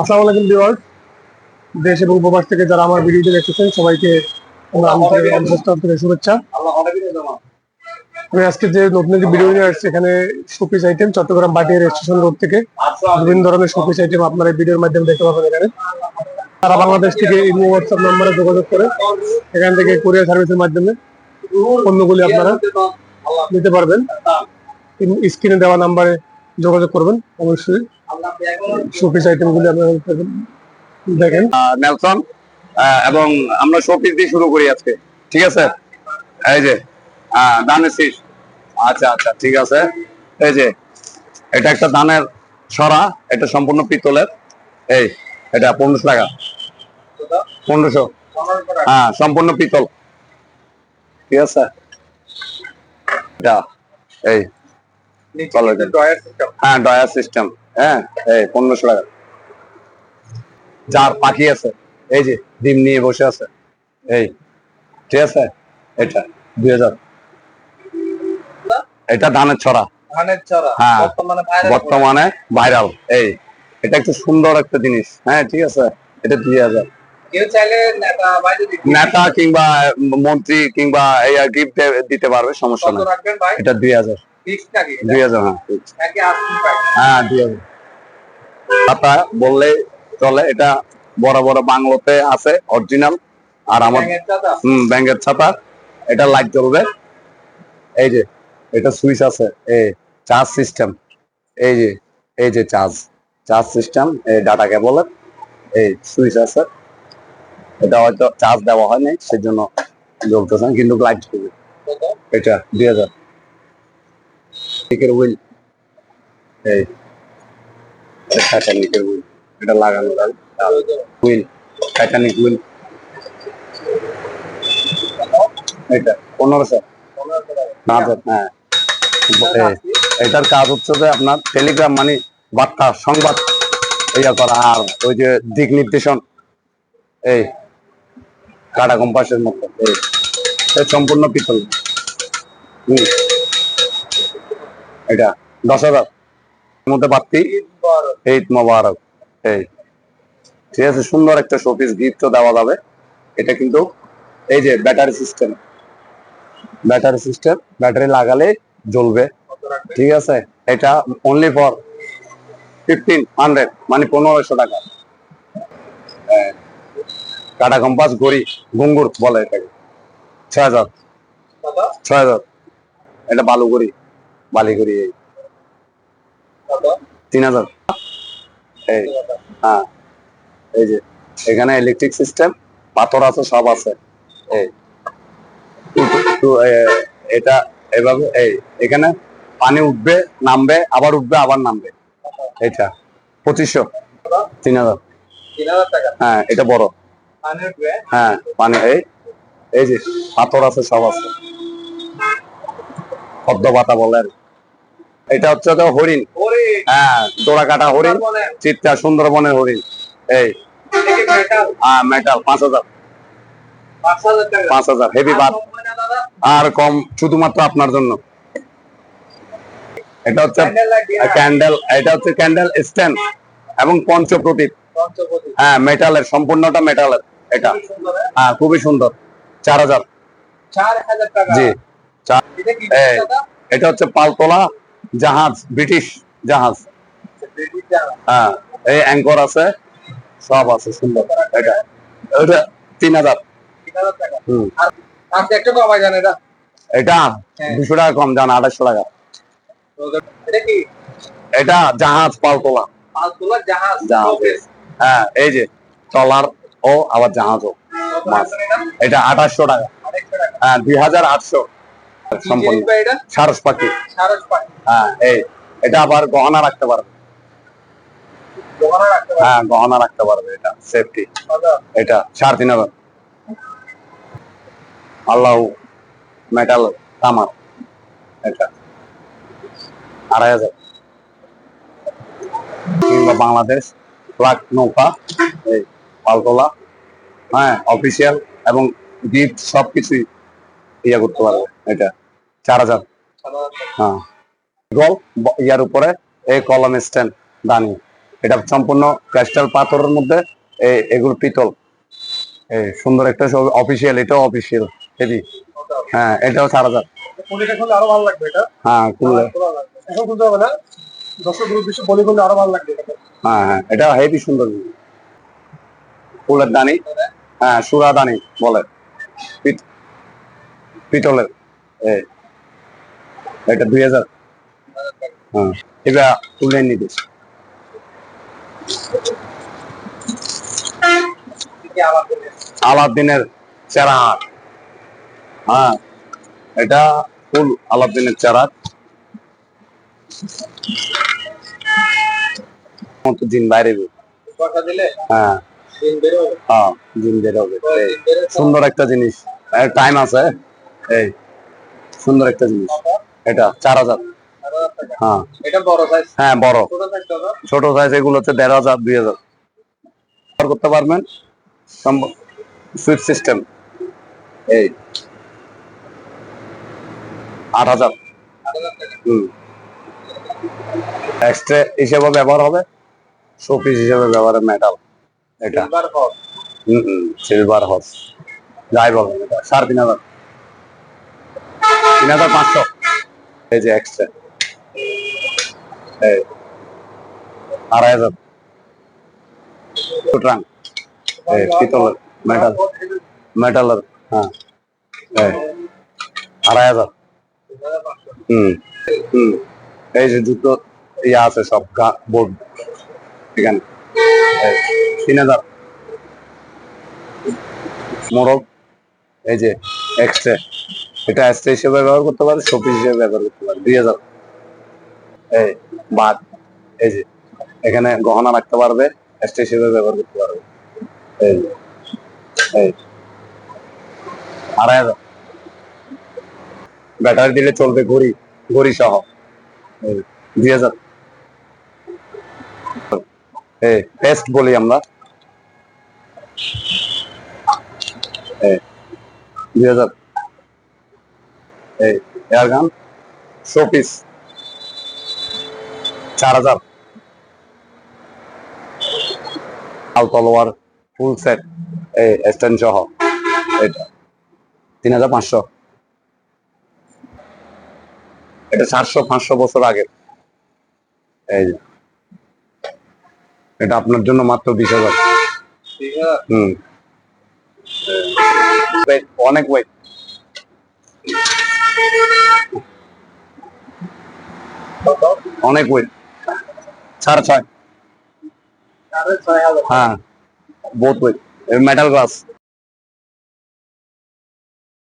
আসসালামু আলাইকুম ভিউয়ার্স। দেশ এবং প্রবাস থেকে যারা আমার ভিডিওটি দেখতেছেন সবাইকে আন্তরিক শুভেচ্ছা। আমি আজকে যে নতুন একটি ভিডিও নিয়ে আসছি এখানে শোপিস আইটেম চট্টগ্রাম বাটিয়ার স্টেশন রোড থেকে বিভিন্ন ধরনের শোপিস আইটেম আপনারা এই ভিডিওর মাধ্যমে দেখতে পাবেন এখানে। তারা বাংলাদেশ থেকে ইমো হোয়াটসঅ্যাপ নাম্বারে যোগাযোগ করে এখান থেকে কোরিয়ার সার্ভিসের মাধ্যমে পণ্যগুলি আপনারা নিতে পারবেন। স্ক্রিনে দেওয়া নাম্বারে যোগাযোগ করবেন, অবশ্যই। শোপিস আইটেমগুলি আপনারা দেখেন। নেলসন এবং আমরা শোপিস দিয়ে শুরু করি আজকে। ঠিক আছে? এই যে ধানের শীষ। আচ্ছা আচ্ছা ঠিক আছে। এই যে, এটা একটা ধানের সরা, এটা সম্পূর্ণ পিতলের। এই, এটা পনেরোশো টাকা। পনেরোশো। হ্যাঁ সম্পূর্ণ পিতল। ঠিক আছে? এটা এই। হ্যাঁ ডয়ার সিস্টেম হ্যাঁ এই পনেরোশো টাকা। যার পাখি আছে। এই যে ডিম নিয়ে বসে আছে। এই ঠিক আছে? এটা দুই হাজার। এটা ধানের ছড়া। হ্যাঁ। বর্তমানে ভাইরাল এই এটা একটা সুন্দর একটা জিনিস। হ্যাঁ ঠিক আছে? এটা দুই হাজার। নেতা কিংবা মন্ত্রী কিংবা এই গিফট দিতে পারবে সমস্যা নেই। এটা দুই হাজার। দুই হাজার হ্যাঁ। হ্যাঁ দুই হাজার। পাতা বললে চলে এটা বড় বড় বাংলোতে আছে অরিজিনাল। আর আমার হম ব্যাংকের ছাতা। এটা লাইট জ্বলবে। এই যে এটা সুইচ আছে এই চার্জ সিস্টেম এই যে এই যে চার্জ চার্জ সিস্টেম এই ডাটা কেবলের এই সুইচ আছে। এটা হয়তো চার্জ দেওয়া হয়নি সেজন্য জ্বলতেছে কিন্তু লাইট এটা দুই হাজার। নিকের হুইল এই টাইটানিকের হুইল এটা লাগানো হুইল টাইটানিক হুইল এটা পনেরোশো। হ্যাঁ। এটার কাজ হচ্ছে যে আপনার টেলিগ্রাম মানে বার্তা, সংবাদ ইয়া করা আর ওই যে দিক নির্দেশন। এই কাটা কম্পাসের মতো। সম্পূর্ণ পিতল। এটা দশ হাজার। মধ্যে বাড়তি। এই মোবারক। এই। ঠিক আছে সুন্দর একটা শোপিস গিফট দেওয়া যাবে। এটা কিন্তু এই যে battery system. Battery system battery লাগালে জ্বলবে। ঠিক আছে এটা অনলি ফর ফিফটিন হান্ড্রেড মানে পনেরোশো টাকা। হ্যাঁ। টাটা কম্পাস গড়ি গুঙ্গুর বলে এটাকে। ছয় হাজার। ছয় হাজার। এটা বালুগুড়ি। বালিগুড়ি তিন হাজার। এই হ্যাঁ। এই যে এখানে ইলেকট্রিক সিস্টেম পাথর আছে সব আছে। এই। এটা এভাবে এই এখানে পানি উঠবে নামবে আবার উঠবে আবার নামবে। এটা পঁচিশশো। তিন হাজার। হ্যাঁ এটা বড়। হ্যাঁ পানি এই এই যে পাথর আছে সব আছে। পদ্ম পাতা বলে আর কি। এটা হচ্ছে তো হরিণ। হ্যাঁ দোড়া কাটা হরিণ চিত্তা সুন্দরবনের হরিণ। এই। হ্যাঁ মেটাল পাঁচ হাজার। পাঁচ হাজার হেভি বাদ আর কম শুধুমাত্র আপনার জন্য। এটা হচ্ছে ক্যান্ডেল এটা হচ্ছে ক্যান্ডেল স্ট্যান্ড এবং পঞ্চপ্রদীপ। হ্যাঁ মেটালের সম্পূর্ণটা মেটালের এটা। হ্যাঁ? খুবই সুন্দর। চার হাজার। জি। এটা হচ্ছে পালতোলা। জাহাজ, ব্রিটিশ জাহাজ হ্যাঁ এই অ্যাঙ্কর আছে, সব আছে, সুন্দর এটা এটা তিন হাজার এটা। দুশো টাকা কম, জান আঠাশশো টাকা এটা জাহাজ, পালতোলা জাহাজ জাহাজ হ্যাঁ এই যে, ট্রলার ও আবার। রাখবেন এটা? এটা আঠাশশো টাকা। হ্যাঁ দুই হাজার আটশো এটা? সারস পাখি। হ্যাঁ এই এটা আবার গহনা রাখতে পারবে। হ্যাঁ গহনা রাখতে পারবে এটা সেফটি এটা সাড়ে তিন হাজার। আল্লাহ মেটাল তামার এটা আড়াই হাজার। কিংবা বাংলাদেশ ফ্লাগ নৌকা এই পালতোলা হ্যাঁ অফিসিয়াল এবং গিফট সবকিছুই। ইয়ে করতে পারবে এটা চার হাজার। হ্যাঁ। গল ইয়ার উপরে এই কলম স্ট্যান্ড দানি এটা সম্পূর্ণ ক্রিস্টাল পাথরের মধ্যে এগুলো পিতল। এই সুন্দর একটা সব অফিসিয়াল এটাও অফিসিয়াল হেভি হ্যাঁ এটাও চার হাজার। আরও ভালো লাগবে এটা। হ্যাঁ খুললে। এখন খুলতে হবে না। দর্শক গ্রুপ বলি করলে আরও ভালো লাগবে হ্যাঁ হ্যাঁ এটা হেভি সুন্দর। ফুলের দানি। হ্যাঁ সুরা দানি বলে। পিতলের। এটা দুই হাজার। হ্যাঁ এটা তুলে নিতে আলাদিনের চেরা হ্যাঁ এটা ফুল আলাদিনের চেরা দিন বাইরে দিলে? হ্যাঁ। হ্যাঁ দিন বের হবে। এই। দিন বের হবে। সুন্দর একটা জিনিস। টাইম আছে। এই সুন্দর একটা জিনিস। এটা চার হাজার। হ্যাঁ। হ্যাঁ বড়। ছোট সাইজ এগুলো হচ্ছে দেড় হাজার দুই হাজার। করতে পারবেন। সুইচ সিস্টেম এই। আট হাজার। হম। এক্সট্রা হিসেবে ব্যবহার হবে। শোপিস হিসেবে ব্যবহার মেটাল এটা। সিলভার হর্স যাই বলেন এটা সাড়ে তিন হাজার। তিন হাজার পাঁচশো। এই যে এক্সট্রা আড়াই হাজার। সুতরাং পিতলের মেটাল মেটালের হ্যাঁ। আড়াই হাজার। হুম। হুম। এই যে জুতো ইয়ে আছে সব বোর্ড। এখানে। তিন হাজার। মোরগ এই যে এক্সট্রা এটা এক্সট্রা হিসেবে ব্যবহার করতে পারে শোপিস হিসেবে ব্যবহার করতে পারে। দুই হাজার। এই, বাদ, এই যে, এখানে গহনা রাখতে পারবে এক্সট্রা হিসেবে ব্যবহার করতে পারবে। এই এই, আড়াই হাজার। ব্যাটারি দিলে চলবে ঘড়ি ঘড়ি সহ। দুই হাজার। টেস্ট বলি আমরা। দুই হাজার। এই এয়ার গান? শো পিস চার হাজার। আল তলোয়ার ফুল সেট এই স্ট্যান্ড সহ। এটা তিন হাজার পাঁচশো। এটা চারশো পাঁচশো বছর আগে। এই এটা আপনার জন্য মাত্র বিশ হাজার। হুম। অনেক ওয়েট অনেক ওয়েট সাড়ে ছয় হ্যাঁ বোথ ওয়েট মেটাল গ্লাস